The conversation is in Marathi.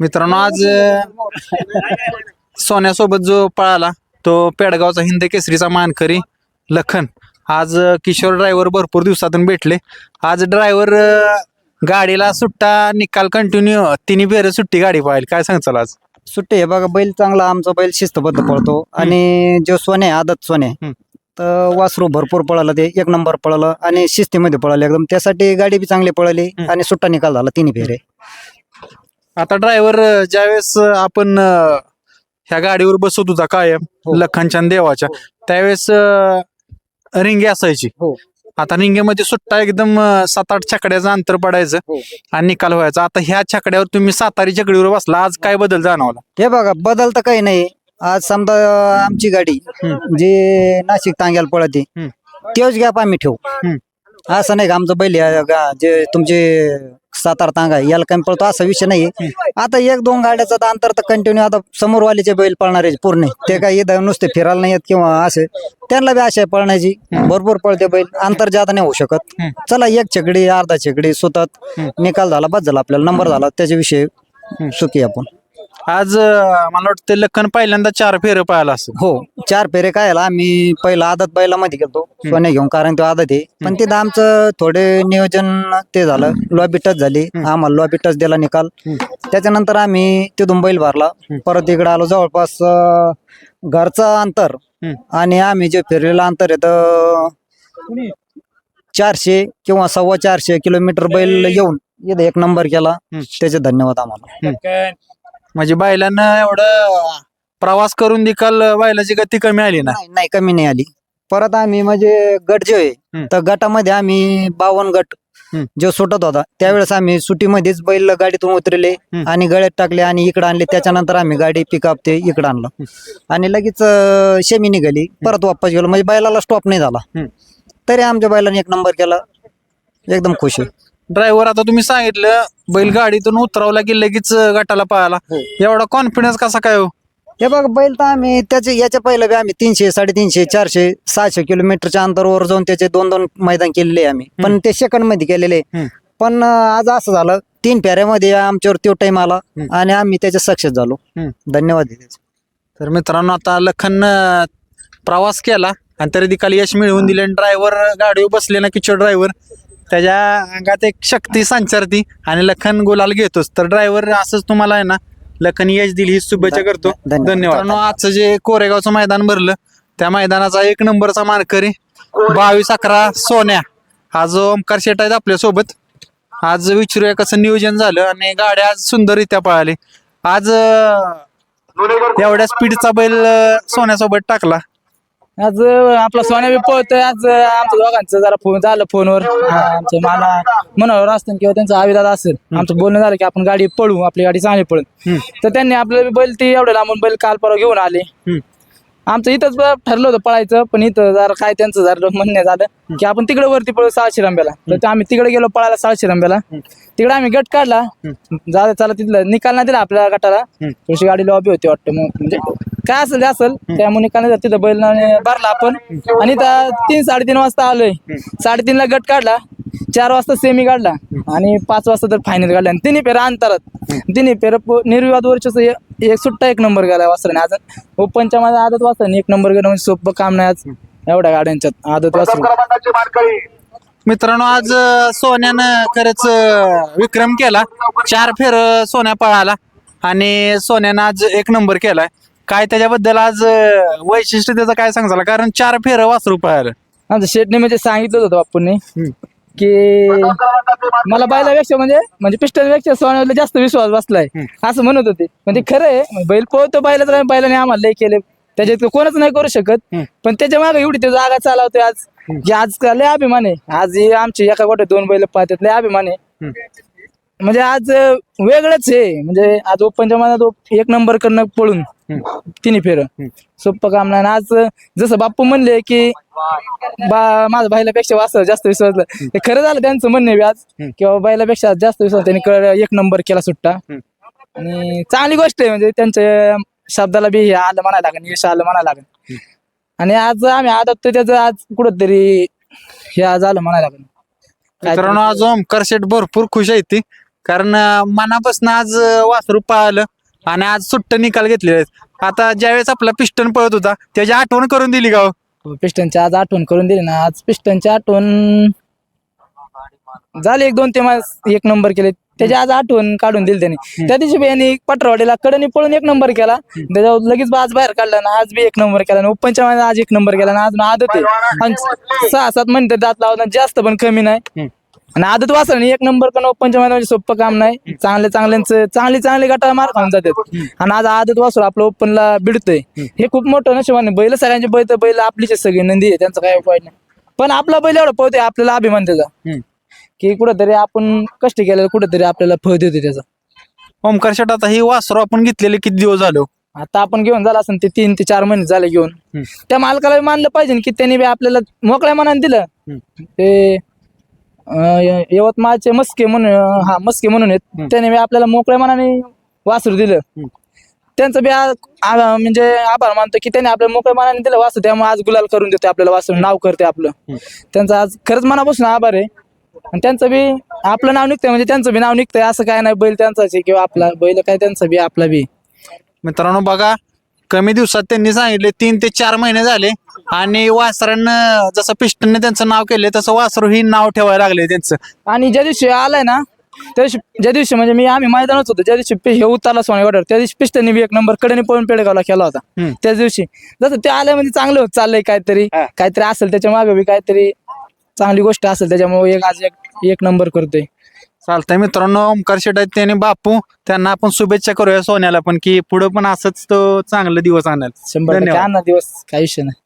मित्रांनो आज अं, सोन्यासोबत जो पळाला तो पेडगावचा हिंद केसरीचा मानकरी लखन. आज अं, किशोर ड्रायव्हर भरपूर दिवसातून भेटले. आज ड्रायव्हर गाडीला सुट्टा निकाल कंटिन्यू तिन्ही फेर सुट्टी गाडी पाहिली. काय सांगचाल आज? सुट्टी आहे बघा बैल चांगला आमचा बैल शिस्तबद्ध पळतो. आणि जो सोने आदत सोने हम्म. तर वासरू भरपूर पळालं ते एक नंबर पळालं आणि शिस्तीमध्ये पळालं एकदम. त्यासाठी गाडी बी चांगली पळाली हम्म. आणि सुट्टा निकाल झाला तिन्ही फेरे. आता ड्रायव्हर ज्यावेळेस आपण अं, ह्या गाडीवर बसत होता कायम हो. लखनच्या आणि देवाच्या त्यावेळेस अं, रिंगे असायची हो. आता रिंगेमध्ये सुट्टा एकदम अं, सात आठ छकड्याचं अंतर पडायचं हो. आणि निकाल व्हायचा आता ह्या छकड्यावर तुम्ही सातारी छकडीवर बसला आज काय बदल जाणवला हे बघा बदल तर काही नाही आज समजा आमची गाडी हम्म. जी नाशिक तांग्याला पळते हम्म. तेच गॅप आम्ही ठेवू हम्म. असं नाही का आमचं बैल या गा- जे तुमचे सात आठ तांगा याला कमी पळतो असा विषय नाही आता एक दोन गाड्याचा तर अंतर तर कंटिन्यू आता समोरवालीचे बैल पळणारे पूर्ण. ते काही इथं नुसते फिरायला नाही येत किंवा असे. त्यांना बी आशा आहे पळण्याची. भरपूर पळते बैल. अंतर जादा नाही होऊ शकत. चला एक छेकडी अर्धा छेकडी सुतात. निकाल झाला बस झाला आपल्याला नंबर झाला. त्याच्याविषयी सुखी आपण. आज अं, मला वाटतं लखन पहिल्यांदा चार फेर पाहायला असं. हो चार फेरे काय आला आम्ही पहिला आदत बैला मध्ये गेलतो सोन्या घेऊन कारण तो आदत आहे. पण तिथं आमचं थोडे नियोजन ते झालं लॉबी टच झाली आम्हाला लॉबी टच दिला निकाल. त्याच्यानंतर आम्ही तिथून बैल भरला परत इकडे आलो जवळपास अं, घरचं अंतर. हम्म. आणि आम्ही जे फिरलेलं अंतर आहे तर चारशे किंवा सव्वा चारशे किलोमीटर बैल येऊन इथं एक नंबर केला. त्याचे धन्यवाद आम्हाला. म्हणजे बैलांना एवढं प्रवास करून निकाल बैलाची गती कमी आली ना? नाही नाही, कमी नाही आली. परत आम्ही म्हणजे गट जे आहे. तर गटामध्ये आम्ही बावन गट हम्म. जो सुटत होता त्यावेळेस आम्ही सुटीमध्येच बैल गाडीतून उतरले हम्म. आणि गळ्यात टाकले आणि इकडे आणले. त्याच्यानंतर आम्ही गाडी पिकअप ते इकडे आणलं. आणि लगेच अं, शेमी निघाली. परत वापस गेलो. म्हणजे बैलाला स्टॉप नाही झाला. हम्म. तरी आमच्या बैलाने एक नंबर केला. एकदम खुश आहे. ड्रायव्हर आता तुम्ही सांगितलं बैल गाडीतून उतरवला की लगेच गटाला पळाला हो. एवढा कॉन्फिडन्स कसा काय हो हे बघ बैल तर आम्ही त्याचे याच्या पहिलं बी आम्ही तीनशे साडेतीनशे चारशे सहाशे किलोमीटरच्या अंतरावर जाऊन त्याचे दोन दोन मैदान केलेले आहे आम्ही पण ते सेकंडमध्ये केलेले हम्म. पण अं, आज असं झालं तीन फेऱ्यामध्ये आमच्यावर तो टाइम आला हम्म. आणि आम्ही त्याचे सक्सेस झालो हम्म. धन्यवाद. तर मित्रांनो आता लखन प्रवास केला आणि तरी देखील यश मिळवून दिले ड्रायव्हर गाडीवर बसले ना किशोर ड्रायव्हर त्याच्या अंगात एक शक्ती संचारती आणि लखन गुलाल घेतोच तर ड्रायव्हर असंच तुम्हाला आहे ना लखन यश दिली ही शुभेच्छा करतो. धन्यवाद. आजचं जे कोरेगावचं मैदान भरलं त्या मैदानाचा एक नंबरचा मानकरी बावीस अकरा सोन्या. हा जो ओमकार शेट आहेत आपल्यासोबत आज विचारूया कसं नियोजन झालं आणि गाड्या आज सुंदररित्या पळाली. आज अं, एवढ्या स्पीडचा बैल अं, सोन्यासोबत टाकला. आज आपला सोन्या बी पळतोय. आज आमच्या दोघांचं जरा फोन झालं फोनवर. आमचं मला मनावर असतं किंवा त्यांचा आविदात असेल. आमचं बोलणं झालं की आपण गाडी पळू आपली गाडी चांगली पळू तर त्यांनी आपलं बैल ती एवढं लांबून बैल काल परवा घेऊन आले. आमचं इथंच ब- ठरलं होतं पळायचं पण इथं जरा काय त्यांचं जरा म्हणणं झालं की आपण तिकडे वरती पळू सहाशे रंब्याला. तर ते आम्ही तिकडे गेलो पळायला सहाशे रंब्याला. तिकडे आम्ही गट काढला. जा चला तिथलं निकाल नाही दिला आपल्या गटाला. थोडीशी गाडी लॉबी होती वाटतं मग. म्हणजे काय असेल ते असेल. त्यामुळे निकाल नाही दिला. तिथं बैल भरला आपण. आणि इथं तीन साडेतीन वाजता आलोय. साडेतीनला गट काढला. चार वाजता सेमी काढला. आणि पाच वाजता तर फायनल काढला. आणि तिन्ही पेरा अंतरात. तिन्ही पेर निर्विवाद वर्ष एक सुट्टा एक नंबर गेला वासराने. आज ओपनच्या माझ्या आदत वासराने एक नंबर गेलं म्हणजे सोपं काम नाही आज एवढ्या गाड्यांच्यात. आदत वासरू. मित्रांनो आज अं, सोन्यानं खरंच अं, विक्रम केला. चार फेर अं, सोन्या पळाला आणि सोन्यानं आज एक नंबर केलाय. काय त्याच्याबद्दल आज अं, वैशिष्ट्य त्याचं काय सांगाल कारण चार फेर वासरू पळालं. आमचं शेटने म्हणजे सांगितलं होतं बापूंनी. की मला बैलापेक्षा म्हणजे म्हणजे पिस्टनपेक्षा सोन्याला जास्त विश्वास बसलाय. असं म्हणत होते. म्हणजे खरं आहे म्हणजे बैल पोहतो बैलाच बैलाने आम्हाला लय केले. त्याच्यात कोणच नाही करू शकत. पण त्याच्यामागे एवढी ते जागा चालवते आज. की आज लय अभिमान आहे. आज हे आमचे एका गोट्या दोन बैल पाहतात लय अभिमान आहे. म्हणजे आज वेगळंच आहे म्हणजे आज ओपनच्या मनात एक नंबर करणं पळून तिन्ही फेर. सोपं काम नाही. आज जसं बाप्पू म्हणले की बा माझ्या बैलापेक्षा वाचलं जास्त विश्वास खरं झालं त्यांचं म्हणणं आज किंवा बैलापेक्षा जास्त विश्वास त्यांनी एक नंबर केला सुट्टा. आणि चांगली गोष्ट आहे म्हणजे त्यांच्या शब्दाला बी हे आलं म्हणायला लागेल यश आलं म्हणायला लागेल. आणि आज आम्ही आदत त्याचं आज कुठंतरी हे आज आलं म्हणायला लागेल. मित्रांनो आज ओमकार भरपूर खुश आहे ती. कारण मनापासून आज वासरू पाळलं आणि आज सुट्ट निकाल घेतलेले आहेत. आता ज्यावेळेस आपला पिस्टन पळत होता त्याची आठवण करून दिली का हो? पिस्टनची आज आठवण करून दिली ना. आज पिस्टनची आठवण झाले एक दोन ते मास एक नंबर केले. त्याची आज आठवण काढून दिली त्यांनी. त्या दिवशी बी यांनी पटरवाडीला कडनी पळून एक नंबर केला. त्याच्यावर लगेच आज बाहेर काढला ना आज बी एक नंबर केला. आणि ओपनच्या आज एक नंबर केला. ना अजून आदत आहे. आणि सहा सात मिनिटं दात लावणार जास्त पण कमी नाही. आणि आदत वाचलं एक नंबर पण ओपनच्या मैदानामध्ये सोपं काम नाही. चांगले चांगल्यांचं चांगली चांगली गटाला मार खाऊन जातात. आणि आज आदत वासरू आपलं ओपनला भिडतोय हे खूप मोठं नशिबाने बैल सगळ्यांचे बैल तर बैल आपलीच सगळी. नंदी आहे त्यांचा काही उपाय नाही. पण आपला बैल एवढा पळतोय आपल्याला अभिमान त्याचा. की कुठंतरी आपण कष्ट केलेलं कुठंतरी आपल्याला फळ देतो त्याचा. ओमकार शेट आता ही वासरू आपण घेतलेले किती दिवस झालो आता आपण घेऊन झाला असं ते तीन ते चार महिने झाले घेऊन. त्या मालकाला मानलं पाहिजे की त्यांनी बी आपल्याला मोकळ्या मनाने दिलं. ते अं, यवतमाळचे मस्के म्हणून हा मस्के म्हणून आहेत. त्याने बी आपल्याला मोकळ्या मनाने वासरू दिलं. त्यांचं बी आ- आ- म्हणजे आभार मानतो की त्यांनी आपल्याला मोकळ्या मनाने दिलं वासरू त्यामुळे आज गुलाल करून देते आपल्याला वासरू नाव करते आपलं. त्यांचं आज खरंच मनापासून आभार आहे. आणि त्यांचं बी आपलं नाव निघतंय म्हणजे त्यांचं बी नाव निघतंय असं काय नाही बैल त्यांचाच आहे किंवा आपला बैल काय त्यांचं बी आपला बी. मित्रांनो बघा कमी दिवसात त्यांनी सांगितले तीन ते चार महिने झाले. आणि वासरांना जसं पिस्टनने त्यांचं नाव केले तसं वासरू ही नाव ठेवायला लागले त्यांचं आणि ज्या दिवशी आलाय ना त्या दिवशी ज्या दिवशी म्हणजे मी आम्ही मैदानात होतो ज्या दिवशी पि- हे उतारला सोने वाटर त्या दिवशी पिस्टनने बी एक नंबरकडे पळून पेडगावला केला होता हम्म. त्याच दिवशी जसं ते आलंय म्हणजे चांगलं होत चाललंय काहीतरी हा. काहीतरी असेल त्याच्यामागे बी काहीतरी चांगली गोष्ट असेल त्याच्यामुळे एक आज एक एक नंबर करतोय चालतंय मित्रांनो ओमकार शेट आहेत त्याने बापू त्यांना आपण शुभेच्छा करूया सोन्याला पण की पुढे पण असंच तो चांगले दिवस आणाल शंभर टक्के धन्यवाद. आणणार दिवस काही विषय नाही